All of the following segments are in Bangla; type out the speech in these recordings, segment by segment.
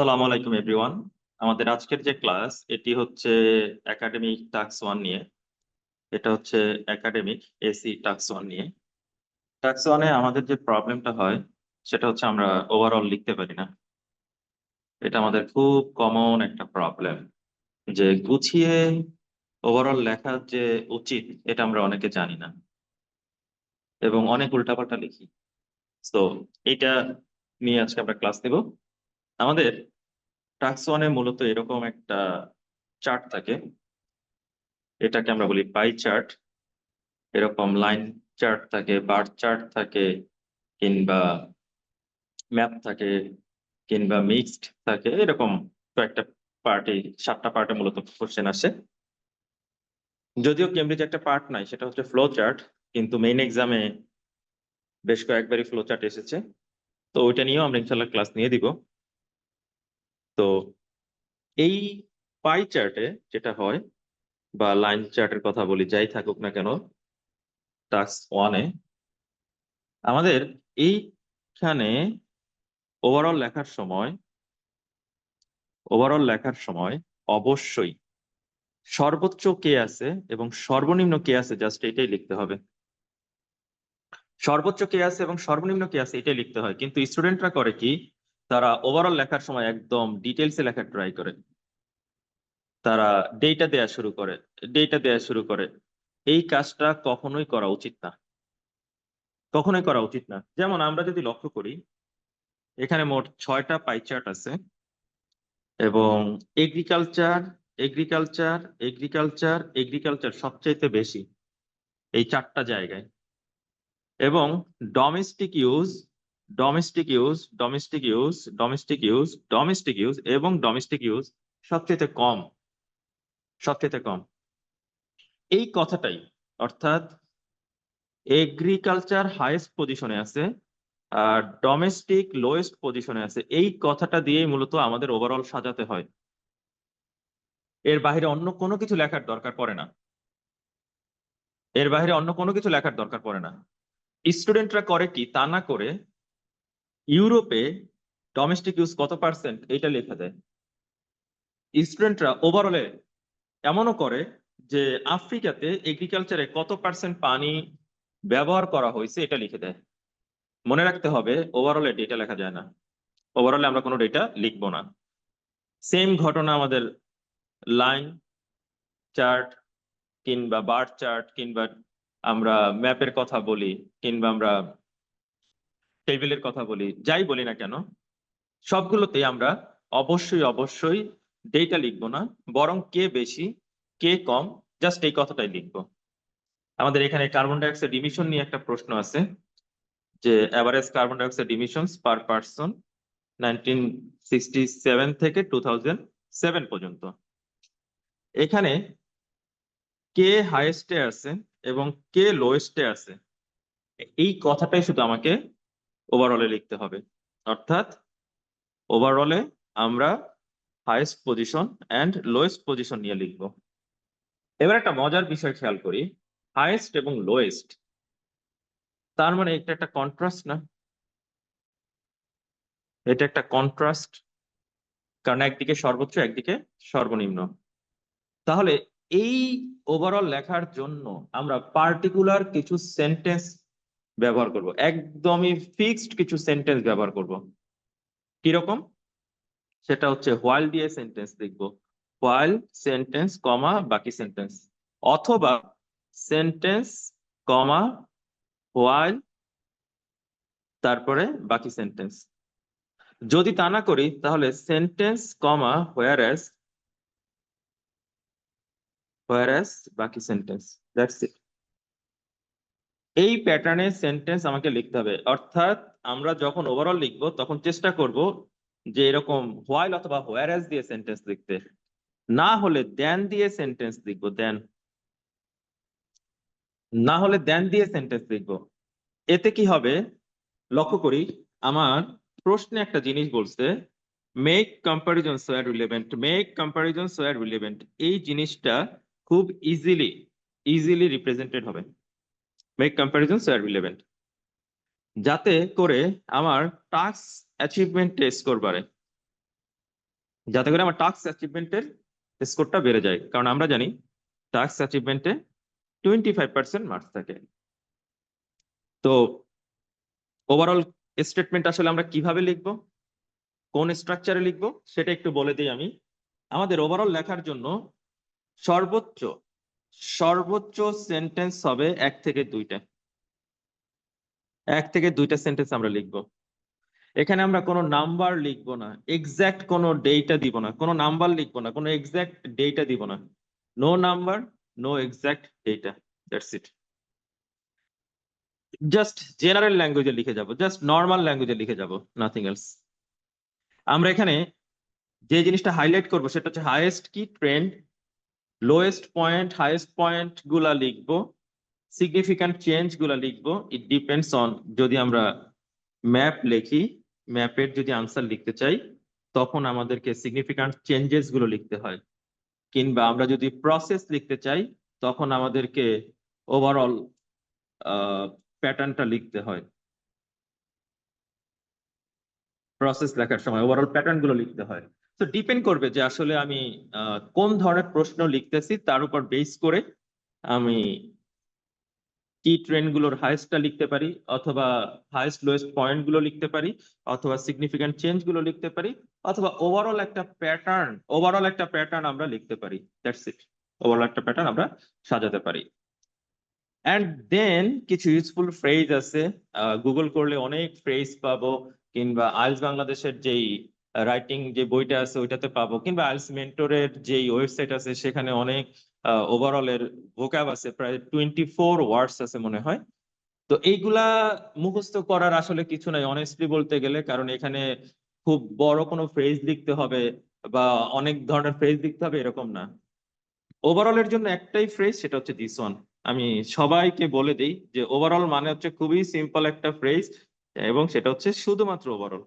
সালাম আলাইকুম এভরিওয়ান আমাদের আজকের যে ক্লাস এটি হচ্ছে একাডেমিক টাক্স ওয়ান নিয়ে। এটা হচ্ছে একাডেমিক এসি টাক্স ওয়ান নিয়ে। টাক্স ওয়ানে আমাদের যে প্রবলেমটা হয়, সেটা হচ্ছে আমরা ওভারঅল লিখতে পারি না। এটা আমাদের খুব কমন একটা প্রবলেম যে গুছিয়ে ওভারঅল লেখা যে উচিত, এটা আমরা অনেকে জানি না। এবং অনেক উল্টাপাল্টা লিখি। তো এটা নিয়ে আজকে আমরা ক্লাস দেব আমাদের টাক্স ওয়ানে মূলত এরকম একটা চার্ট থাকে। এটাকে আমরা বলি পাই চার্ট এরকম লাইন চার্ট থাকে বার চার্ট থাকে, কিংবা ম্যাপ থাকে, কিংবা মিক্সড থাকে। এরকম কয়েকটা পার্টি সাতটা পার্টে মূলত কোশ্চেন আসে। যদিও কেমব্রিজ একটা পার্ট নাই, সেটা হচ্ছে ফ্লো চার্ট কিন্তু মেইন এক্সামে বেশ কয়েকবারই ফ্লো চার্ট এসেছে। তো ওইটা নিয়েও আমরা ইনশাল্লাহ ক্লাস নিয়ে দিব। তো এই পাই চার্টে যেটা হয় বা লাইন চার্টের কথা বলি, যাই থাকুক না কেন টাস্ক ওয়ানে আমাদের এইখানে ওভারঅল লেখার সময় ওভারঅল লেখার সময় অবশ্যই সর্বোচ্চ কে আছে এবং সর্বনিম্ন কে আছে জাস্ট এটাই লিখতে হবে। সর্বোচ্চ কে আছে এবং সর্বনিম্ন কে আছে, এটাই লিখতে হয়। কিন্তু স্টুডেন্টরা করে কি তারা ওভারঅল লেখার সময় একদম ডিটেলসে লেখার ট্রাই করে। তারা ডেটা দেয়া শুরু করে ডেটা দেয়া শুরু করে। এই কাজটা কখনোই করা উচিত না। কখনোই করা উচিত না। যেমন আমরা যদি লক্ষ্য করি, এখানে মোট ছয়টা পাই চার্ট আছে এবং এগ্রিকালচার এগ্রিকালচার এগ্রিকালচার এগ্রিকালচার সবচাইতে বেশি এই চারটা জায়গায়। এবং domestic use domestic use domestic use domestic use domestic use এবং ডোমেস্টিক ইউজ সবচেয়ে কম সবচেয়ে কম। এই কথাটাই, অর্থাৎ এগ্রিকালচার হাইয়েস্ট পজিশনে আছে, আর ডোমেস্টিক লোয়েস্ট পজিশনে আছে। এই কথাটা দিয়েই মূলত আমাদের ওভারঅল সাজাতে হয়। এর বাইরে অন্য কোনো কিছু লেখার দরকার পড়ে না। এর বাইরে অন্য কোনো কিছু লেখার দরকার পড়ে না। স্টুডেন্টরা করে কি? তা না করে ইউরোপে ডোমেস্টিক ইউজ কত পার্সেন্ট এটা লেখা দেয় স্টুডেন্টরা ওভারঅলে এমনও করে যে আফ্রিকাতে এগ্রিকালচারে কত পার্সেন্ট পানি ব্যবহার করা হয়েছে এটা লিখে দেয়। মনে রাখতে হবে ওভারঅলে ডেটা লেখা যায় না। ওভারঅলে আমরা কোনো ডেটা লিখব না। সেম ঘটনা আমাদের লাইন চার্ট কিংবা বার চার্ট কিংবা আমরা ম্যাপের কথা বলি, কিংবা আমরা টেবিলের কথা বলি, যাই বলি না কেন সবগুলোতেই আমরা অবশ্যই অবশ্যই ডেটা লিখব না, বরং কে বেশি কে কম জাস্ট এই কথাটাই লিখব। আমাদের এখানে কার্বন ডাইঅক্সাইড ইমিশন নিয়ে একটা প্রশ্ন আছে, যে average carbon dioxide emissions per person nineteen থেকে টু পর্যন্ত। এখানে কে হাইয়েস্টে আছে এবং কে লোয়েস্টে আছে। এই কথাটাই শুধু আমাকে ওভারঅলে লিখতে হবে। অর্থাৎ ওভারঅলে আমরা highest position and lowest position নিয়ে লিখব। এবার একটা মজার বিষয় খেয়াল করি। হাইয়েস্ট এবং লোয়েস্ট তার মানে এটা একটা কন্ট্রাস্ট না? এটা একটা কন্ট্রাস্ট কারণ একদিকে সর্বোচ্চ, একদিকে সর্বনিম্ন। তাহলে এই ওভারঅল লেখার জন্য আমরা পার্টিকুলার কিছু সেন্টেন্স ব্যবহার করব। একদমই ফিক্সড কিছু সেন্টেন্স ব্যবহার করব। কীরকম? সেটা হচ্ছে হোয়াইল দিয়ে সেন্টেন্স লিখব। হোয়াইল সেন্টেন্স কমা বাকি সেন্টেন্স অথবা সেন্টেন্স কমা হোয়াইল তারপরে বাকি সেন্টেন্স যদি তা না করি, তাহলে sentence comma whereas whereas বাকি সেন্টেন্স দ্যাটস ইট এই প্যাটার্নে সেন্টেন্স আমাকে লিখতে হবে। অর্থাৎ আমরা যখন ওভারঅল লিখব, তখন চেষ্টা করব যে এরকম হোয়াইল অথবা হোয়ারাস দিয়ে সেন্টেন্স লিখতে। না হলে দেন দিয়ে সেন্টেন্স লিখব দেন না হলে দেন দিয়ে সেন্টেন্স লিখব। এতে কি হবে? লক্ষ্য করি, আমার প্রশ্নে একটা জিনিস বলছে make comparison where relevant make comparison where relevant এই জিনিসটা খুব ইজিলি ইজিলি রিপ্রেজেন্টেড হবে। মেক কম্পারিজন সোয়ার রিলেভেন্ট যাতে করে আমার টাস্ক অ্যাচিভমেন্ট স্কোর বাড়ে। যাতে করে আমার টাস্ক অ্যাচিভমেন্টের স্কোরটা বেড়ে যায়। কারণ আমরা জানি টাস্ক অ্যাচিভমেন্টে টোয়েন্টি ফাইভ পার্সেন্ট মার্কস থাকে। তো ওভারঅল স্টেটমেন্ট আসলে আমরা কীভাবে লিখব? কোন স্ট্রাকচারে লিখব? সেটা একটু বলে দিই আমি। আমাদের ওভারঅল লেখার জন্য সর্বোচ্চ সর্বোচ্চ সেন্টেন্স হবে এক থেকে দুইটা। এক থেকে দুইটা সেন্টেন্স আমরা লিখব। এখানে আমরা কোনো নাম্বার লিখব না এক্সাক্ট কোনো ডেটা দিব না, কোনো নাম্বার লিখব না, কোনো এক্সাক্ট ডেটা দিব না। No number no exact data that's it just general ল্যাঙ্গুয়েজে লিখে যাব জাস্ট নর্মাল ল্যাঙ্গুয়েজে লিখে যাব নাথিং এলস আমরা এখানে যে জিনিসটা হাইলাইট করব, সেটা হচ্ছে হাইয়েস্ট কি ট্রেন্ড লোয়েস্ট পয়েন্ট হাইয়েস্ট পয়েন্টগুলা লিখব সিগনিফিক্যান্ট চেঞ্জগুলা লিখব ইট ডিপেন্ডস অন যদি আমরা ম্যাপ লিখি ম্যাপের যদি আনসার লিখতে চাই, তখন আমাদেরকে সিগনিফিক্যান্ট চেঞ্জেসগুলো লিখতে হয়। কিংবা আমরা যদি প্রসেস লিখতে চাই, তখন আমাদেরকে ওভারঅল প্যাটার্নটা লিখতে হয়। প্রসেস লেখার সময় ওভারঅল প্যাটার্নগুলো লিখতে হয়। তো ডিপেন্ড করবে যে আসলে আমি কোন ধরনের প্রশ্ন লিখতেছি, তার উপর বেস করে আমি কি ট্রেন্ডগুলোর হাইয়েস্টটা লিখতে পারি, অথবা হাইস্ট লোয়েস্ট পয়েন্টগুলো লিখতে পারি, অথবা সিগনিফিক্যান্ট চেঞ্জগুলো লিখতে পারি, অথবা ওভারঅল একটা প্যাটার্ন ওভারঅল একটা প্যাটার্ন আমরা লিখতে পারি দ্যাটস ইট ওভারঅল একটা প্যাটার্ন আমরা সাজাতে পারি। অ্যান্ড দেন কিছু ইউজফুল ফ্রেজ আছে গুগল করলে অনেক ফ্রেজ পাবো, কিংবা আইলস বাংলাদেশের যেই রাইটিং যে বইটা আছে ওইটাতে পাবো। কিংবা আইলস মেন্টরের যেই ওয়েবসাইট আছে, সেখানে অনেক ওভারঅল এর ভোকাব আছে, প্রায় টোয়েন্টি ফোর ওয়ার্ডস আছে মনে হয়। তো এইগুলা মুখস্থ করার আসলে কিছু নাই অনেস্টলি বলতে গেলে, কারণ এখানে খুব বড় কোনো ফ্রেজ লিখতে হবে বা অনেক ধরনের ফ্রেজ লিখতে হবে এরকম না। ওভারঅল এর জন্য একটাই ফ্রেজ সেটা হচ্ছে দিস ওয়ান আমি সবাইকে বলে দিই যে ওভারঅল মানে হচ্ছে খুবই সিম্পল একটা ফ্রেজ এবং সেটা হচ্ছে শুধুমাত্র ওভারঅল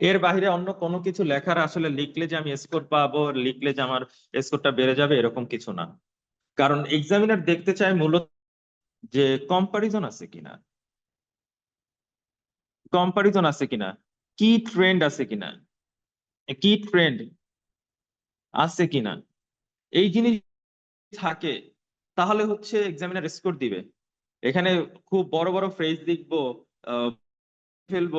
এর বাইরে অন্য কোনো কিছু লেখার আসলে লিখলে যে আমি স্কোর পাবো, লিখলে যে আমার স্কোরটা বেড়ে যাবে, এরকম কিছু না। কারণ এক্সামিনার দেখতে চায় মূলত যে কম্পারিজন আছে কিনা। কম্পারিজন আছে কিনা, কি ট্রেন্ড আছে কিনা, কি ট্রেন্ড আছে কিনা। এই জিনিস থাকে, তাহলে হচ্ছে এক্সামিনার স্কোর দিবে। এখানে খুব বড় বড় ফ্রেজ লিখব ফেলব,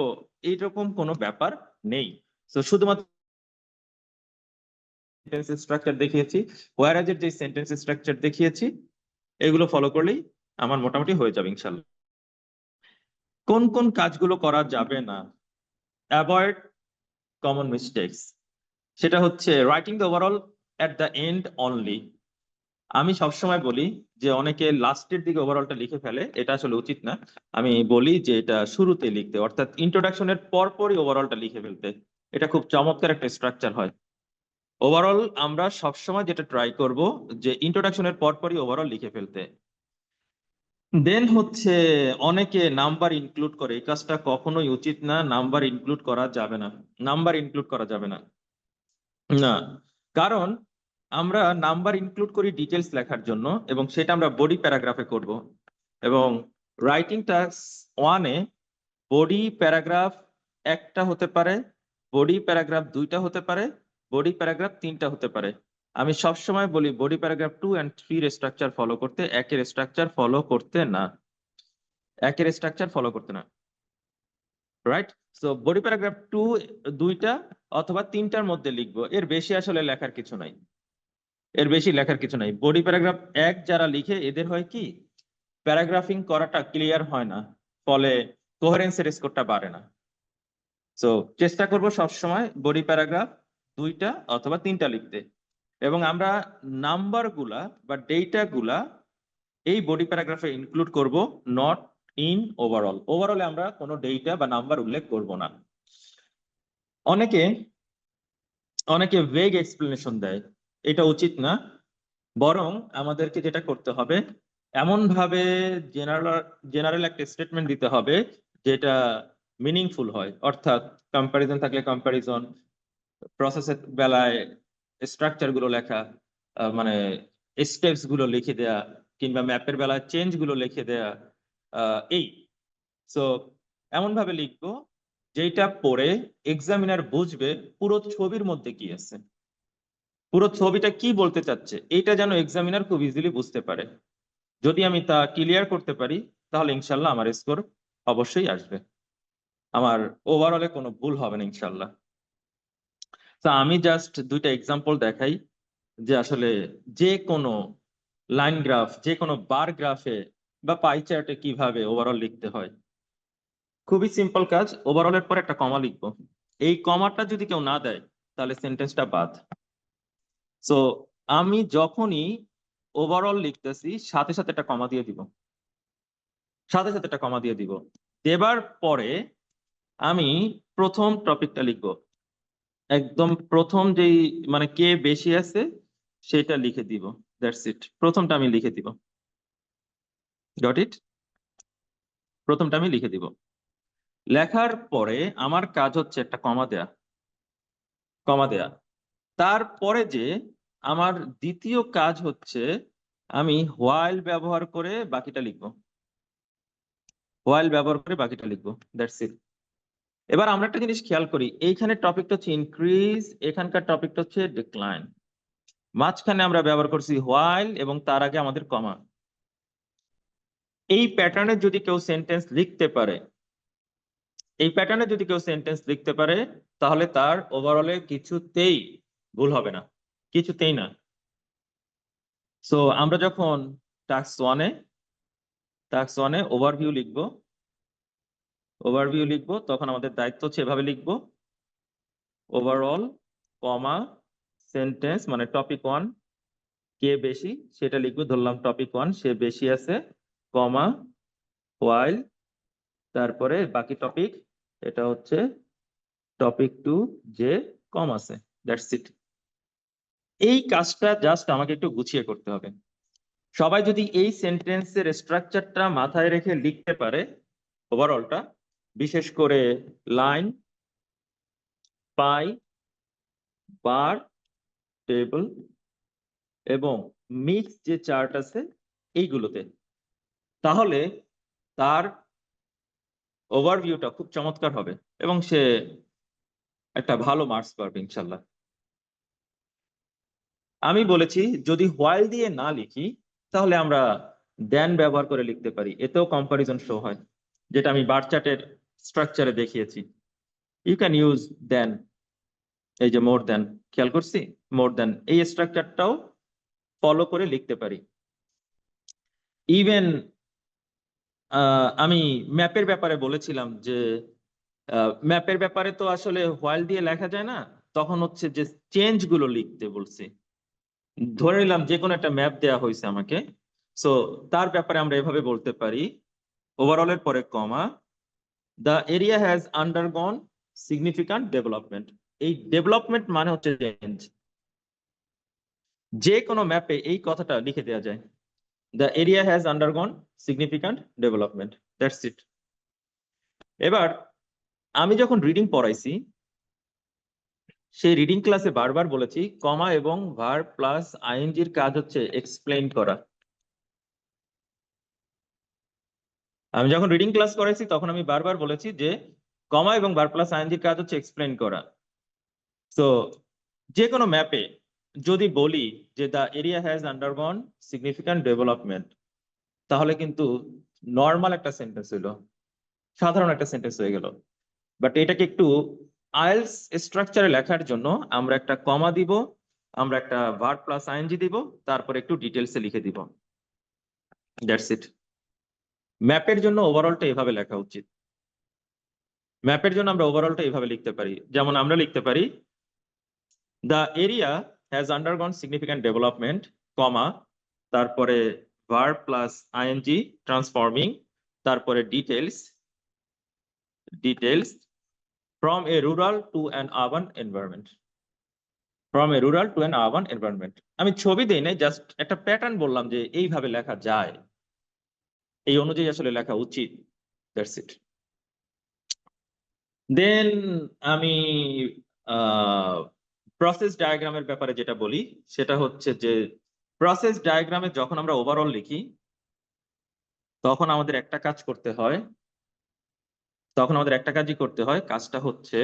এইরকম কোনো ব্যাপার নেই। তো শুধুমাত্র সেন্টেন্স স্ট্রাকচার দেখিয়েছি ওয়ারাজ এর যে সেন্টেন্স স্ট্রাকচার দেখিয়েছি, এগুলো ফলো করলেই আমার মোটামুটি হয়ে যাবে ইনশাল্লাহ। কোন কোন কাজগুলো করা যাবে না? অ্যাভয়েড কমন মিস্টেকস সেটা হচ্ছে writing the overall at the end only আমি সবসময় বলি যে অনেকে লাস্টের দিকে ওভারঅলটা লিখে ফেলে, এটা আসলে উচিত না। আমি বলি যে এটা শুরুতে লিখতে, অর্থাৎ ইন্ট্রোডাকশনের পরপরই ওভারঅলটা লিখে ফেলতে। এটা খুব চমৎকার একটা স্ট্রাকচার হয়। ওভারঅল আমরা সবসময় যেটা ট্রাই করব যে ইন্ট্রোডাকশনের পরপরই ওভারঅল লিখে ফেলতে। দেন হচ্ছে অনেকে নাম্বার ইনক্লুড করে, এই কাজটা কখনোই উচিত না নাম্বার ইনক্লুড করা যাবে না। নাম্বার ইনক্লুড করা যাবে না। না, কারণ আমরা নাম্বার ইনক্লুড করি ডিটেলস লেখার জন্য এবং সেটা আমরা বডি প্যারাগ্রাফে করব। এবং রাইটিং টাস্ক ওয়ানে বডি প্যারাগ্রাফ একটা হতে পারে বডি প্যারাগ্রাফ দুইটা হতে পারে বডি প্যারাগ্রাফ তিনটা হতে পারে। আমি সবসময় বলি বডি প্যারাগ্রাফ টু অ্যান্ড থ্রির স্ট্রাকচার ফলো করতে, একের স্ট্রাকচার ফলো করতে না। একের স্ট্রাকচার ফলো করতে না। Right so body paragraph two দুইটা অথবা তিনটার মধ্যে লিখব। এর বেশি আসলে লেখার কিছু নাই। এর বেশি লেখার কিছু নাই। বডি প্যারাগ্রাফ এক যারা লিখে, এদের হয় কি? প্যারাগ্রাফিং করাটা ক্লিয়ার হয় না, ফলে কোহারেন্সের স্কোরটা বাড়ে না। সো চেষ্টা করব সবসময় বডি প্যারাগ্রাফ দুইটা অথবা তিনটা লিখতে। এবং আমরা নাম্বারগুলা বা ডেটা গুলা এই বডি প্যারাগ্রাফে ইনক্লুড করব নট ইন ওভারঅল ওভারঅলে আমরা কোনো ডেটা বা নাম্বার উল্লেখ করব না। অনেকে অনেকে ভেগ এক্সপ্লেনেশন দেয়। এটা উচিত না। বরং আমাদেরকে যেটা করতে হবে এমন ভাবে জেনারেল জেনারেল একটা স্টেটমেন্ট দিতে হবে, যেটা মিনিংফুল হয়। অর্থাৎ কম্প্যারিজন থাকলে কম্প্যারিজন প্রসেসের বেলায় স্ট্রাকচারগুলো লেখা মানে স্টেপসগুলো লিখে দেয়া, কিংবা ম্যাপের বেলায় চেঞ্জগুলো লিখে দেয়া এই। সো এমন ভাবে লিখব যেটা পড়ে এক্সামিনার বুঝবে, পুরো ছবির মধ্যে কি আছে। পুরো ছবিটা কি বলতে চাচ্ছে? এটা যেন এক্সামিনার খুব ইজিলি বুঝতে পারে। যদি আমি তা ক্লিয়ার করতে পারি, তাহলে ইনশাল্লাহ আমার স্কোর অবশ্যই আসবে। আমার ওভারঅলে কোনো ভুল হবে না ইনশাল্লাহ। তা আমি জাস্ট দুইটা এক্সাম্পল দেখাই, যে আসলে যে কোনো লাইন গ্রাফ যে কোনো বার গ্রাফে বা পাই চার্টে কীভাবে ওভারঅল লিখতে হয়। খুবই সিম্পল কাজ ওভারঅলের পর একটা কমা লিখব। এই কমাটা যদি কেউ না দেয়, তাহলে সেন্টেন্সটা বাদ। সো আমি যখনই ওভারঅল লিখতেছি, সাথে সাথে একটা কমা দিয়ে দিব। সাথে সাথে একটা কমা দিয়ে দিব। দেবার পরে আমি প্রথম টপিকটা লিখব। একদম প্রথম যেই মানে কে বেশি আছে, সেটা লিখে দিব। দ্যাটস ইট প্রথমটা আমি লিখে দিব। ডট ইট প্রথমটা আমি লিখে দিব। লেখার পরে আমার কাজ হচ্ছে একটা কমা দেয়া। কমা দেয়া। তারপরে যে আমার দ্বিতীয় কাজ হচ্ছে আমি হোয়াইল ব্যবহার করে বাকিটা লিখব। হোয়াইল ব্যবহার করে বাকিটা লিখব দ্যাটস ইট এবার আমরা একটা জিনিস খেয়াল করি, এইখানে টপিকটা হচ্ছে ইনক্রিজ এখানকার টপিকটা হচ্ছে ডিক্লাইন মাঝখানে আমরা ব্যবহার করছি হোয়াইল এবং তার আগে আমাদের কমা এই প্যাটার্নে যদি কেউ সেন্টেন্স লিখতে পারে, এই প্যাটার্নে যদি কেউ সেন্টেন্স লিখতে পারে, তাহলে তার ওভারঅলে কিছুতেই ভুল হবে না, কিছুতেই না। সো আমরা যখন টাস্ক ওয়ানে টাস্ক ওয়ানে ওভারভিউ লিখব ওভারভিউ লিখব, তখন আমাদের দায়িত্ব হচ্ছে এভাবে লিখব। ওভারঅল কমা সেন্টেন্স মানে টপিক ওয়ান কে বেশি, সেটা লিখব, ধরলাম টপিক ওয়ান সে বেশি আছে কমা ওয়াইল তারপরে বাকি টপিক এটা হচ্ছে টপিক টু যে কম আছে দ্যাটস ইট এই কাজটা জাস্ট আমাকে একটু গুছিয়ে করতে হবে। সবাই যদি এই সেন্টেন্সের স্ট্রাকচারটা মাথায় রেখে লিখতে পারে ওভারঅলটা বিশেষ করে লাইন পাই বার টেবল এবং মিক্স যে চার্ট আছে, এইগুলোতে। তাহলে তার ওভারভিউটা খুব চমৎকার হবে এবং সে একটা ভালো মার্কস পাবে, ইনশাল্লাহ। আমি বলেছি, যদি হোয়াইল দিয়ে না লিখি, তাহলে আমরা দেন ব্যবহার করে লিখতে পারি। এতেও কম্পারিজন শো হয়, যেটা আমি বার চার্টের স্ট্রাকচারে দেখিয়েছি। ইউ ক্যান ইউজ দেন এই যে মোর দেন খেয়াল করছি? মোর দেন এই স্ট্রাকচারটাও ফলো করে লিখতে পারি। ইভেন আমি ম্যাপের ব্যাপারে বলেছিলাম যে ম্যাপের ব্যাপারে তো আসলে হোয়াইল দিয়ে লেখা যায় না, তখন হচ্ছে যে চেঞ্জগুলো লিখতে বলছি। ধরে নিলাম যে কোনো একটা ম্যাপ দেয়া হয়েছে আমাকে। সো তার ব্যাপারে আমরা এভাবে বলতে পারি ওভারঅলের পরে comma the area has undergone significant development এই ডেভেলপমেন্ট মানে হচ্ছে চেঞ্জ যে কোনো ম্যাপে এই কথাটা লিখে দেওয়া যায় the area has undergone significant development that's it এবার, আমি যখন রিডিং পড়াইছি সেই রিডিং ক্লাসে বারবার বলেছি কমা এবং ভার প্লাস আইএনজির কাজ হচ্ছে এক্সপ্লেন করা। আমি যখন রিডিং ক্লাস করাইছি, তখন আমি বারবার বলেছি যে কমা এবং ভার প্লাস আইএনজির কাজ হচ্ছে এক্সপ্লেন করা। তো যে কোনো ম্যাপে যদি বলি যে the area has undergone significant development তাহলে কিন্তু নর্মাল একটা সেন্টেন্স হইল, সাধারণ একটা সেন্টেন্স হয়ে গেল। বাট এটাকে একটু আইএলস স্ট্রাকচারে লেখার জন্য আমরা একটা কমা দিব, আমরা একটা ভার্ব প্লাস আইএনজি দিব, তারপর একটু ডিটেলসে লিখে দিব। That's it. ম্যাপের জন্য ওভারঅলটা এভাবে লেখা উচিত। ম্যাপের জন্য আমরা ওভারঅলটা এভাবে লিখতে পারি। যেমন আমরা লিখতে পারি the area has undergone significant development comma, তারপরে ভার্ব প্লাস আইএনজি ট্রান্সফর্মিং তারপরে details details from a rural to an urban environment. From a rural to an urban environment. আমি ছবি দেই নাই জাস্ট একটা প্যাটার্ন বললাম যে এইভাবে লেখা যায়। এই অনুযায়ী আসলে লেখা উচিত। দ্যাটস ইট দেন আমি প্রসেস ডায়াগ্রামের ব্যাপারে যেটা বলি, সেটা হচ্ছে যে প্রসেস ডায়াগ্রামে যখন আমরা ওভারঅল লিখি, তখন আমাদের একটা কাজ করতে হয় তখন আমাদের একটা কাজই করতে হয়, কাজটা হচ্ছে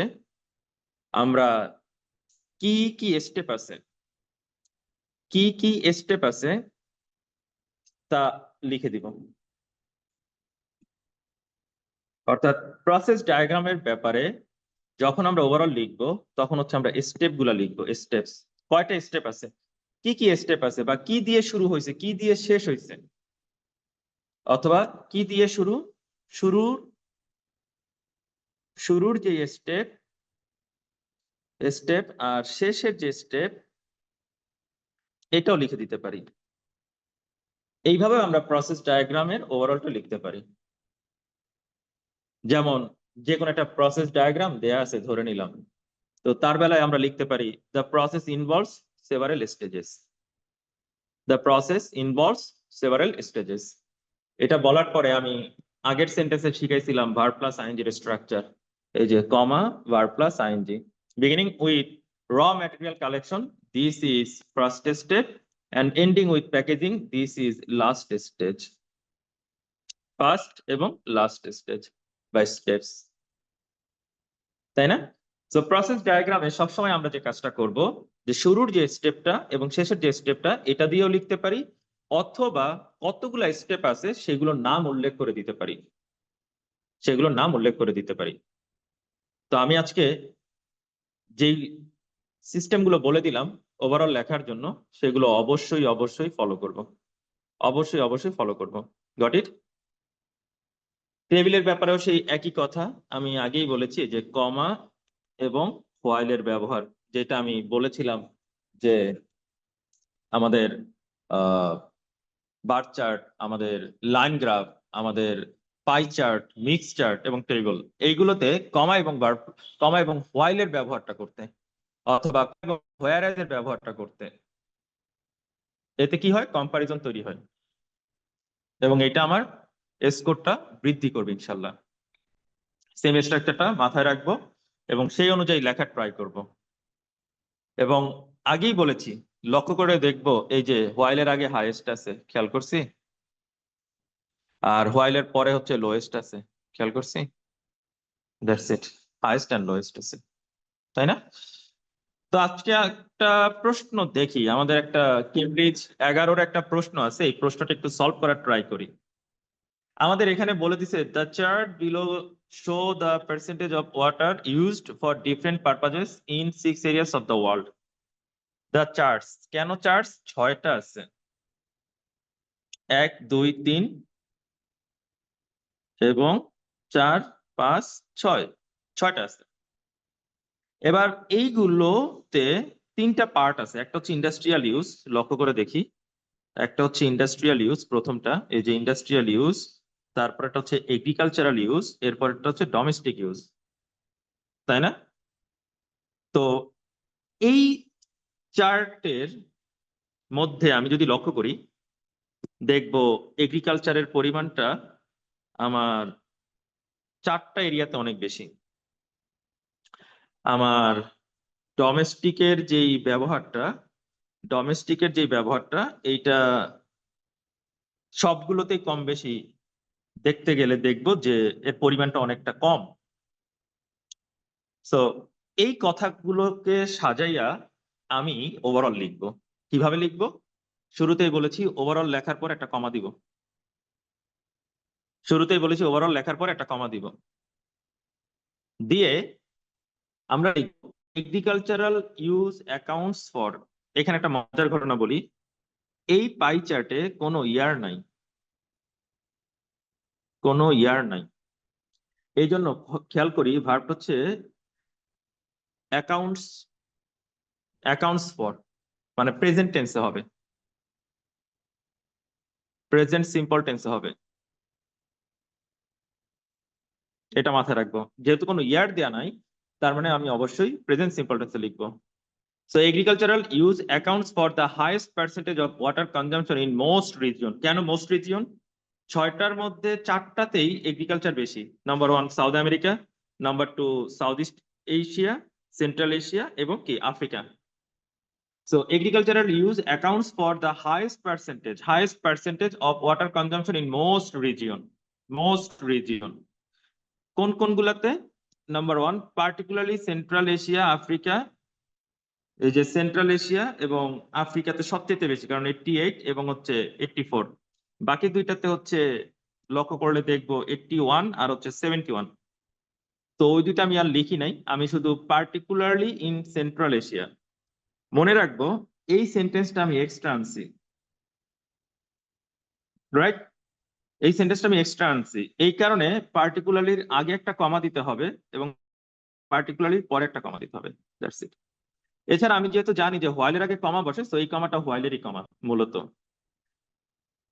আমরা কি কি স্টেপ আছে, কি কি স্টেপ আছে তা লিখে দিব। অর্থাৎ প্রসেস ডায়াগ্রামের ব্যাপারে যখন আমরা ওভারঅল লিখব, তখন হচ্ছে আমরা স্টেপগুলা লিখব স্টেপস কয়টা স্টেপ আছে? কি কি স্টেপ আছে বা কি দিয়ে শুরু হয়েছে, কি দিয়ে শেষ হয়েছে? অথবা কি দিয়ে শুরু? শুরুর শুরুর যে স্টেপ স্টেপ আর শেষের যে স্টেপ এটাও লিখে দিতে পারি। এইভাবে আমরা প্রসেস ডায়াগ্রামের ওভারঅলটা লিখতে পারি। যেমন যে কোনো একটা প্রসেস ডায়াগ্রাম দেয়া আছে, ধরে নিলাম। তো তার বেলায় আমরা লিখতে পারি the process involves several stages the process involves several stages এটা বলার পরে আমি আগের সেন্টেন্সে শিখাইছিলাম ভার প্লাস আইএনজি স্ট্রাকচার এই যে comma verb plus ING beginning with raw material collection this is first step and ending with packaging this is last stage first এবং লাস্ট স্টেজ বাই স্টেপস তাই না? তো প্রসেস ডায়াগ্রামে সবসময় আমরা যে কাজটা করব, যে শুরুর যে স্টেপটা এবং শেষের যে স্টেপটা এটা দিয়েও লিখতে পারি, অথবা কতগুলা স্টেপ আছে সেগুলোর নাম উল্লেখ করে দিতে পারি। সেগুলোর নাম উল্লেখ করে দিতে পারি। তো আমি আজকে যেই সিস্টেমগুলো বলে দিলাম ওভারঅল লেখার জন্য, সেগুলো অবশ্যই অবশ্যই ফলো করব। অবশ্যই অবশ্যই ফলো করব। গট ইট টেবিলের ব্যাপারেও সেই একই কথা আমি আগেই বলেছি, যে কমা এবং হোয়াইলের ব্যবহার, যেটা আমি বলেছিলাম যে আমাদের বার চার্ট আমাদের লাইন গ্রাফ আমাদের পাই চার্ট মিক্স চার্ট এবং টেবিল এইগুলোতে কমা এবং বার কমা এবং হোয়াইলের ব্যবহারটা করতে, অথবা হোয়ারাইজের ব্যবহারটা করতে। এতে কি হয়? কম্পারিজন তৈরি হয়। এবং এটা আমার স্কোরটা বৃদ্ধি করবে ইনশাল্লাহ। সেম স্ট্রাকচারটা মাথায় রাখব এবং সেই অনুযায়ী লেখার ট্রাই করব। এবং আগেই বলেছি, লক্ষ্য করে দেখব, এই যে হোয়াইলের আগে হাইয়েস্ট আছে, খেয়াল করছি? আর হোয়াইলের পরে হচ্ছে লোয়েস্ট আছে। খেয়াল করছি? That's it highest and lowest আছে। তাই না? তো আজকে একটা প্রশ্ন দেখি। আমাদের একটা কেমব্রিজ এগারোর একটা প্রশ্ন আছে। এই প্রশ্নটা একটু সলভ করার ট্রাই করি। আমাদের এখানে বলে দিছে the chart below show the percentage of water used for different purposes in six areas of the world the charts কেন চার্টস ছয়টা আছে। এক, দুই, তিন এবং চার, পাঁচ, ছয়। ছয়টা আছে। এবার এইগুলোতে তিনটা পার্ট আছে। একটা হচ্ছে ইন্ডাস্ট্রিয়াল ইউজ লক্ষ্য করে দেখি। একটা হচ্ছে ইন্ডাস্ট্রিয়াল ইউজ প্রথমটা। এই যে ইন্ডাস্ট্রিয়াল ইউজ তারপর একটা হচ্ছে এগ্রিকালচারাল ইউজ এরপর একটা হচ্ছে ডোমেস্টিক ইউজ তাই না? তো এই চার্টের মধ্যে আমি যদি লক্ষ্য করি, দেখব এগ্রিকালচারের পরিমাণটা আমার চারটা এরিয়াতে অনেক বেশি। আমার ডোমেস্টিকের যেই ব্যবহারটা ডোমেস্টিকের যেই ব্যবহারটা, এইটা সবগুলোতেই কম বেশি দেখতে গেলে দেখব যে এর পরিমাণটা অনেকটা কম। সো এই কথাগুলোকে সাজাইয়া আমি ওভারঅল লিখব। কীভাবে লিখব? শুরুতেই বলেছি ওভারঅল লেখার পর একটা কমা দিব। শুরুতেই বলেছি ওভারঅল লেখার পর একটা কমা দিব। দিয়ে আমরা এগ্রিকালচারাল ইউজ অ্যাকাউন্টস ফর এখানে একটা মজার ঘটনা বলি, এই পাই চার্টে কোনো ইয়ার নাই। কোনো ইয়ার নাই। এই জন্য খেয়াল করি ভার্ব হচ্ছে অ্যাকাউন্টস অ্যাকাউন্টস ফর মানে প্রেজেন্ট টেন্সে হবে। প্রেজেন্ট সিম্পল টেন্সে হবে। এটা মাথায় রাখব। যেহেতু কোনো ইয়ার দেয়া নাই, তার মানে আমি অবশ্যই প্রেজেন্ট সিম্পল টেন্সে লিখব। So agricultural use accounts for the highest percentage of water consumption in most region কেন মোস্ট রিজিয়ন ছয়টার মধ্যে চারটাতেই এগ্রিকালচার বেশি। Number one South America number two South East Asia Central Asia এবং কি? Africa So agricultural use accounts for the highest percentage highest percentage of water consumption in most region most region. কোন কোন গুলাতে number one particularly Central Asia Africa এই যে সেন্ট্রাল এশিয়া এবং আফ্রিকাতে সবচেয়ে বেশি, কারণ এইটটি এইট এবং হচ্ছে এইটটি ফোর বাকি দুইটাতে হচ্ছে লক্ষ্য করলে দেখব এইটটি ওয়ান আর হচ্ছে সেভেন্টি ওয়ান তো ওই দুইটা আমি আর লিখি নাই, আমি শুধু পার্টিকুলারলি ইন সেন্ট্রাল এশিয়া মনে রাখব, এই সেন্টেন্সটা আমি এক্সট্রা আনছি। রাইট এই সেন্টেন্সটা আমি এক্সট্রা আনছি। এই কারণে পার্টিকুলারলির আগে একটা কমা দিতে হবে এবং পার্টিকুলারলির পরে একটা কমা দিতে হবে। দ্যাটস ইট এছাড়া আমি যেহেতু জানি যে হোয়াইলের আগে কমা বসে তো এই কমাটা হোয়াইলেরই কমা মূলত।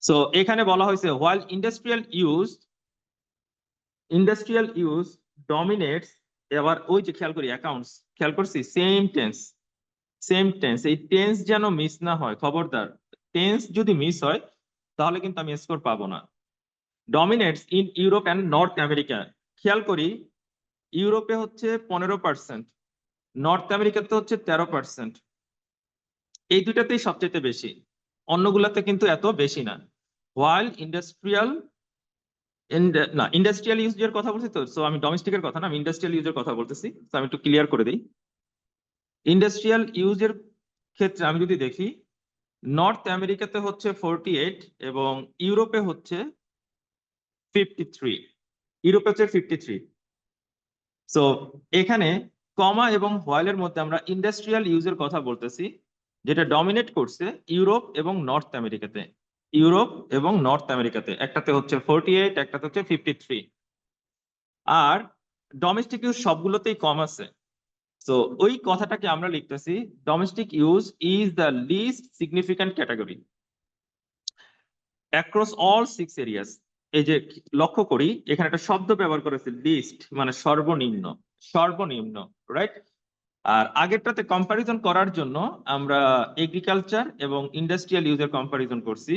সো এখানে বলা হয়েছে while industrial use industrial use dominates এবার ওই যে খেয়াল করি অ্যাকাউন্টস খেয়াল করছি সেম টেন্স সেম টেন্স এই টেন্স যেন মিস না হয়, খবরদার টেন্স যদি মিস হয়, তাহলে কিন্তু আমি স্কোর পাবো না। Dominates in Europe and North America খেয়াল করি, ইউরোপে হচ্ছে পনেরো পার্সেন্ট নর্থ আমেরিকাতে হচ্ছে তেরো পার্সেন্ট এই দুটাতেই সবচেয়ে বেশি, অন্যগুলাতে কিন্তু এত বেশি না। হোয়াইল ইন্ডাস্ট্রিয়াল না ইন্ডাস্ট্রিয়াল ইউজের কথা বলছি তো সো আমি ডোমেস্টিকের কথা না, আমি ইন্ডাস্ট্রিয়াল ইউজের কথা বলতেছি তো আমি একটু ক্লিয়ার করে দিই। ইন্ডাস্ট্রিয়াল ইউজের ক্ষেত্রে আমি যদি দেখি নর্থ আমেরিকাতে হচ্ছে ফোরটি এইট এবং ইউরোপে হচ্ছে ফিফটি থ্রি ইউরোপে হচ্ছে ফিফটি থ্রি সো এখানে কমা এবং হোয়াইলের মধ্যে আমরা ইন্ডাস্ট্রিয়াল ইউজের কথা বলতেছি, যেটা ডমিনেট করছে ইউরোপ এবং নর্থ আমেরিকাতে ইউরোপ এবং নর্থ আমেরিকাতে একটাতে হচ্ছে ফোরটি এইট একটাতে হচ্ছে ফিফটি থ্রি আর ডোমেস্টিক ইউজ সবগুলোতেই কম আছে। তো ওই কথাটাকে আমরা লিখতেছি domestic use is the least significant category across all six areas এই যে লক্ষ্য করি, এখানে একটা শব্দ ব্যবহার করেছে লিস্ট মানে সর্বনিম্ন সর্বনিম্ন রাইট আর আগেরটাতে কম্পারিজন করার জন্য আমরা এগ্রিকালচার এবং ইন্ডাস্ট্রিয়াল ইউজের কম্পারিজন করছি।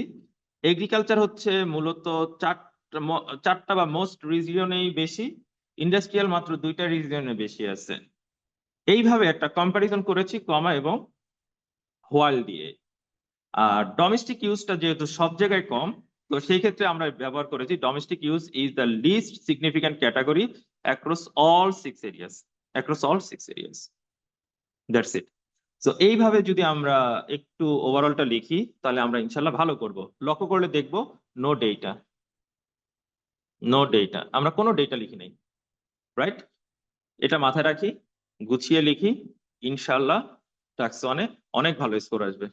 এগ্রিকালচার হচ্ছে মূলত চারটা চারটা বা মোস্ট রিজিয়নেই বেশি ইন্ডাস্ট্রিয়াল মাত্র দুইটা রিজিয়নে বেশি আছে। এইভাবে একটা কম্পারিজন করেছি কমা এবং হোয়াল দিয়ে। আর ডোমেস্টিক ইউজটা যেহেতু সব জায়গায় কম তো সেই ক্ষেত্রে আমরা ব্যবহার করেছি domestic use is the least significant category across all six areas across all six areas that's it তো এইভাবে যদি আমরা একটু ওভারঅলটা লিখি, তাহলে আমরা ইনশাল্লাহ ভালো করব। লক্ষ্য করলে দেখব নো ডেটা নো ডেটা আমরা কোনো ডেটা লিখি নাই রাইট এটা মাথায় রাখি, গুছিয়ে লিখি ইনশাল্লাহ টাক্স অনেক অনেক ভালো স্কোর আসবে।